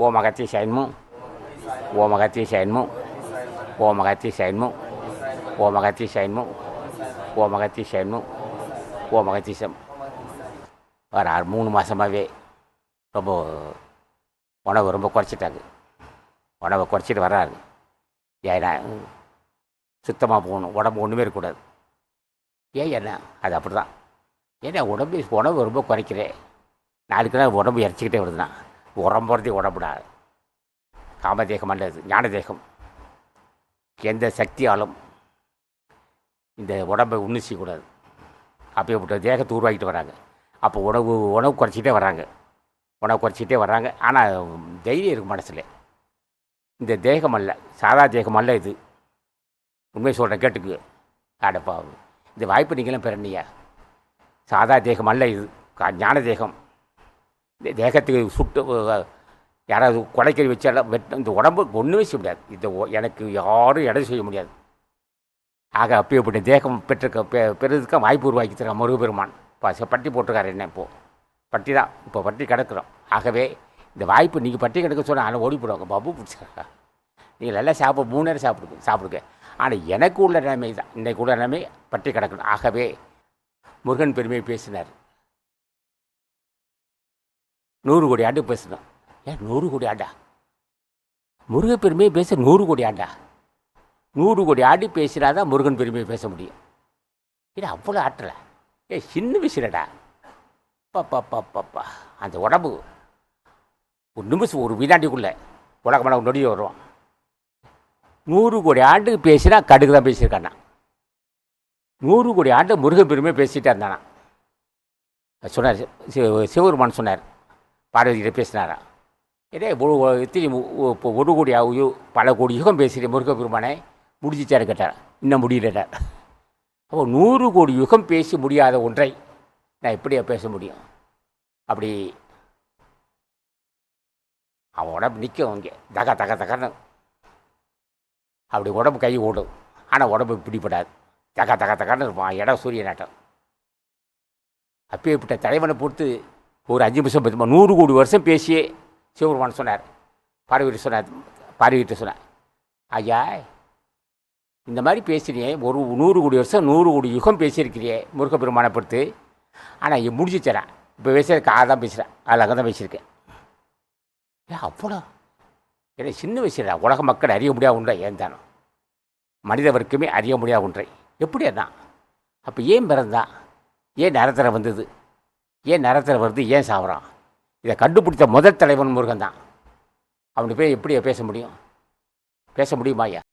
ஓம் அகத்தி சைன்மு ஓம் அகத்தி சைன்மு ஓம் அகத்தி சைன்மு ஓம் அகத்தி சைன்மு ஓம் சைன்மு ஓம் some வர ஆறு மூணு மாதமாகவே ரொம்ப உணவு ரொம்ப குறைச்சிட்டாங்க உணவை குறைச்சிட்டு வர்றாரு ஏன்னா சுத்தமாக போகணும் உடம்பு ஒன்றுமே இருக்கக்கூடாது ஏன் என்ன அது அப்படி தான் ஏன்னா உடம்பு உணவு ரொம்ப குறைக்கிறேன் நாளுக்கு நாள் உடம்பு இறச்சிக்கிட்டே வருதுண்ணா உடம்புறதே உடம்புடா காமதேகம் அல்லது ஞான தேகம் எந்த சக்தியாலும் இந்த உடம்பை ஒன்றும் செய்யக்கூடாது. அப்படியேப்பட்ட தேகத்தை உருவாக்கிட்டு வராங்க. அப்போ உணவு உணவு குறைச்சிக்கிட்டே வராங்க. உணவு குறைச்சிக்கிட்டே வர்றாங்க ஆனால் தைரியம் இருக்கும் மனசில். இந்த தேகம் அல்ல சாதா தேகம் அல்ல இது. உண்மை சொல்கிறேன் கேட்டுக்கு அடப்பா இந்த வாய்ப்பு நீங்களும் பெறணியா சாதா தேகம் அல்ல இது. கா- ஞான தேகம் தேகத்துக்கு சுட்டு யாராவது கொலைக்கறி வச்சாலும் வெட்ட இந்த உடம்பு ஒன்றுமே செய்ய முடியாது. இந்த எனக்கு யாரும் இடம் செய்ய முடியாது. ஆக அப்பேற்பட்ட தேகம் பெற்றிருக்க பெ பெறுறதுக்கு வாய்ப்பு உருவாக்கி தர முருகப்பெருமான். இப்போ பட்டி போட்டிருக்காரு என்ன இப்போது பட்டி தான். இப்போ பட்டி கிடக்குறோம். ஆகவே இந்த வாய்ப்பு நீங்கள் பட்டி கிடக்க சொன்னால் ஆனால் ஓடி போடுவாங்க. பப்பு பிடிச்சாங்க நீங்கள் நல்லா சாப்பிட மூணு நேரம் சாப்பிடுங்க சாப்பிடுங்க. ஆனால் எனக்கு உள்ள நிலைமை தான். இன்றைக்கு உள்ள நிலைமை பட்டி கிடக்கணும். ஆகவே முருகன் பெருமையை பேசினார். நூறு கோடி ஆண்டு பேசணும் ஏன் நூறு கோடி ஆண்டா? முருகன் பெருமையை பேச நூறு கோடி ஆண்டா? நூறு கோடி ஆண்டு பேசினாதான் முருகன் பெருமையை பேச முடியும். இது அவ்வளோ ஆற்றலை. ஏ சின்ன விஷயடா பாப்பா அந்த உடம்பு. ஒரு நிமிஷம் ஒரு வினாடிக்குள்ளே உலகமான நொடி வரும். நூறு கோடி ஆண்டு பேசினா கடுகு தான் பேசியிருக்காண்ணா நூறு கோடி ஆண்டு முருகன் பெருமையை பேசிகிட்டே இருந்தானா? சொன்னார் சி- சிவபெருமான் சொன்னார் பார்வதிகிட்ட பேசினாரா? இதே ஒரு ஒரு- இப்போ ஒரு கோடி ஆகுயோ பல கோடி யுகம் பேசுகிறேன் முருகப்பெருமானே முடிஞ்சிச்சாரு கேட்டார். இன்னும் முடியலட்டார் அப்போ நூறு கோடி யுகம் பேசி முடியாத ஒன்றை நான் எப்படியா பேச முடியும்? அப்படி அவன் உடம்பு நிற்கும் இங்கே. தக தக தகன்னு அப்படி உடம்பு கை ஓடும். ஆனால் உடம்பு பிடிபடாது. தக தக தகன்னு இருப்பான். இடம் சூரிய நாட்டம் அப்பேற்பட்ட தலைவனை பொறுத்து ஒரு அஞ்சு நிமிஷம் பத்து நூறு கோடி வருஷம் பேசியே சிவபெருமான் சொன்னார். பார்வதி சொன்னார் பார்வதிட்ட சொன்னார். ஐயா இந்த மாதிரி பேசுறியே ஒரு நூறு கோடி வருஷம் நூறு கோடி யுகம் பேசியிருக்கிறியே முருகப்பெருமானை பொறுத்து. ஆனால் இங்கே முடிஞ்சிச்சரா இப்போ பேசுகிற கா தான் பேசுகிறேன் அதில் அங்கே தான் பேசியிருக்கேன். ஏன் அவ்வளோ? ஏன்னா சின்ன வயசுல உலக மக்கள் அறிய முடியாத ஒன்றை ஏன் தானோ? மனித வர்க்கமே அறிய முடியாத ஒன்றை. எப்படி அதான் அப்போ ஏன் பிறந்தான் ஏன் நரத்தில் வந்தது? ஏன் நரத்தில் வருது ஏன் சாப்பிட்றான் இதை கண்டுபிடித்த முதல் தலைவன் முருகன் தான் அவனுக்கு போய் எப்படி பேச முடியும்? பேச முடியுமா ஐயா?